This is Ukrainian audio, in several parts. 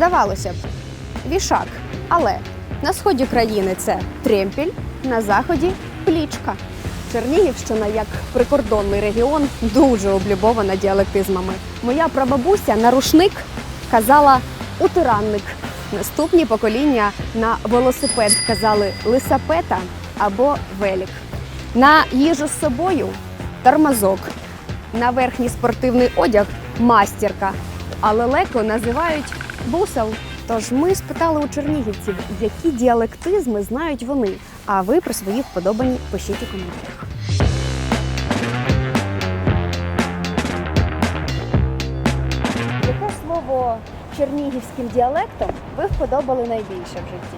Здавалося б, вішак. Але на сході країни це тремпіль, на заході плічка. Чернігівщина, як прикордонний регіон, дуже облюбована діалектизмами. Моя прабабуся на рушник казала утиранник. Наступні покоління на велосипед казали лисапета або велік. На їжу з собою тормозок. На верхній спортивний одяг мастірка. А лелеку називають бусел. Тож ми спитали у чернігівців, які діалектизми знають вони. А ви про свої вподобані пишіть у коментарях. Яке слово чернігівським діалектом ви вподобали найбільше в житті?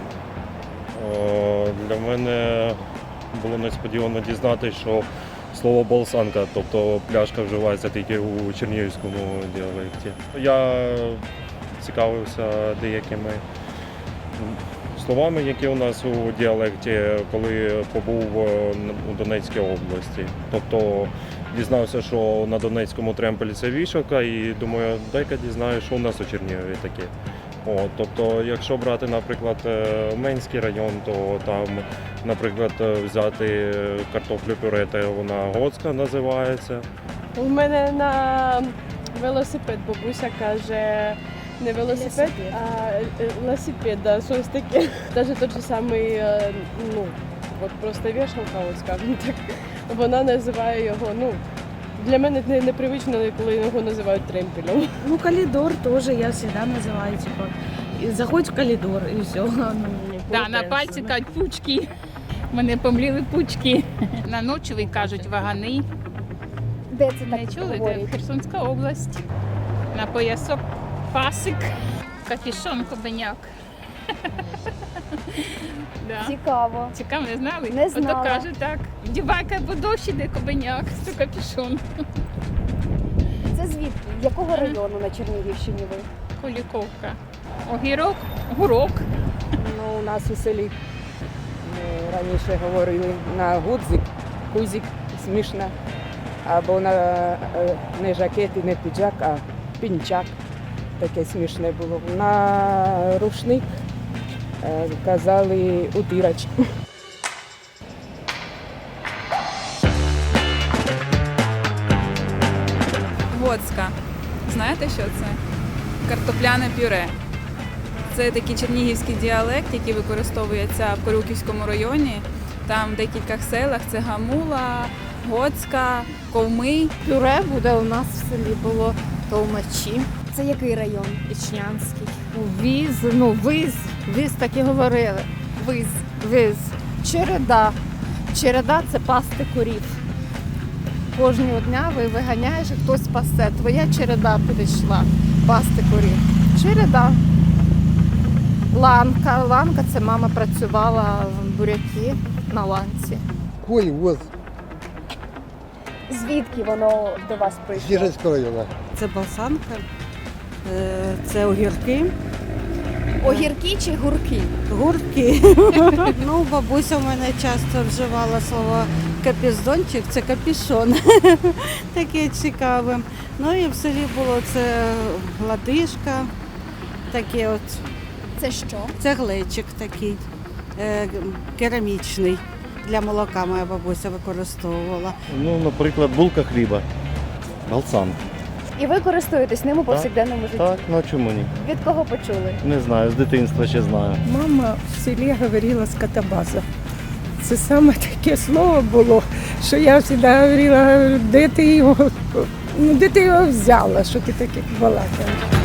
Е, Для мене було несподівано дізнатися, що слово болсанка, тобто пляшка вживається тільки у чернігівському діалекті. Я цікавився деякими словами, які у нас у діалекті, коли побув е, у Донецькій області. Тобто дізнався, що на Донецькому тремпелі це вішалка, і думаю, дай-ка дізнаю, що у нас у Чернігові таке. О, тобто, якщо брати, наприклад, е, Менський район, то там, наприклад, е, взяти картоплю пюре, то вона гоцька називається. У мене на велосипед бабуся каже. Не велосипед, Велосипед. а е, велосипед, да, щось таке. Навіть той же самий, е, ну, от просто вішалка, от скажімо так, вона називає його, ну, для мене не, непривично, коли його називають тремпелем. Ну, коридор тоже я всегда называю, типа, и заходь в коридор, и все. Ну, Да, на пальці кажуть пучки. Мене помліли пучки. На ночові кажуть вагани. Де це Не так чули? Це говорять? Херсонська область. На поясок пасик, капішон кобеняк. Да. Цікаво. Цікаво, не знали? Не знала. Ото каже так. Вдівайка, бо дощ іде кобеняк, то капішон. Це звідки? З якого району на Чернігівщині ви? Коліковка. Огірок, гурок. Ну, у нас у селі ми раніше говорили на гудзик, кузик, смішно. Або на е, не жакет і не піджак, а пінчак. Таке смішне було. На рушник е, казали утирач. Гоцька. Знаєте, що це? Картопляне пюре. Це такий чернігівський діалект, який використовується в Корюківському районі. Там в декількох селах це Гамула, Гоцька, Ковми. Пюре буде у нас в селі було Толмачі, Це який район? Ічнянський. Віз, ну виз, виз так і говорили. Виз, виз. Череда. Череда це пасти корів. Кожного дня ви виганяєш, і хтось пасе. Твоя череда прийшла пасти корів. Череда. Ланка. Ланка це мама працювала в буряки на ланці. Конь воз Звідки воно до вас прийшло? Діжинського району. Це балсанка, це огірки, Огірки чи гурки? гурки. ну, бабуся в мене часто вживала слово капіздончик, це капішон. Таке цікаве. Ну і в селі було це гладишка, таке от, Це що? це глечик такий, е, керамічний. Для молока моя бабуся використовувала. Ну, наприклад, булка хліба. Балсан. І ви користуєтесь ним у повсякденному житті? Так, ну а чому ні? Від кого почули? Не знаю, з дитинства ще знаю. Мама в селі говорила катабаза. Це саме таке слово було, що я завжди говорила, говорю, де ти його, ну, де ти його взяла, що ти таке балакаєш.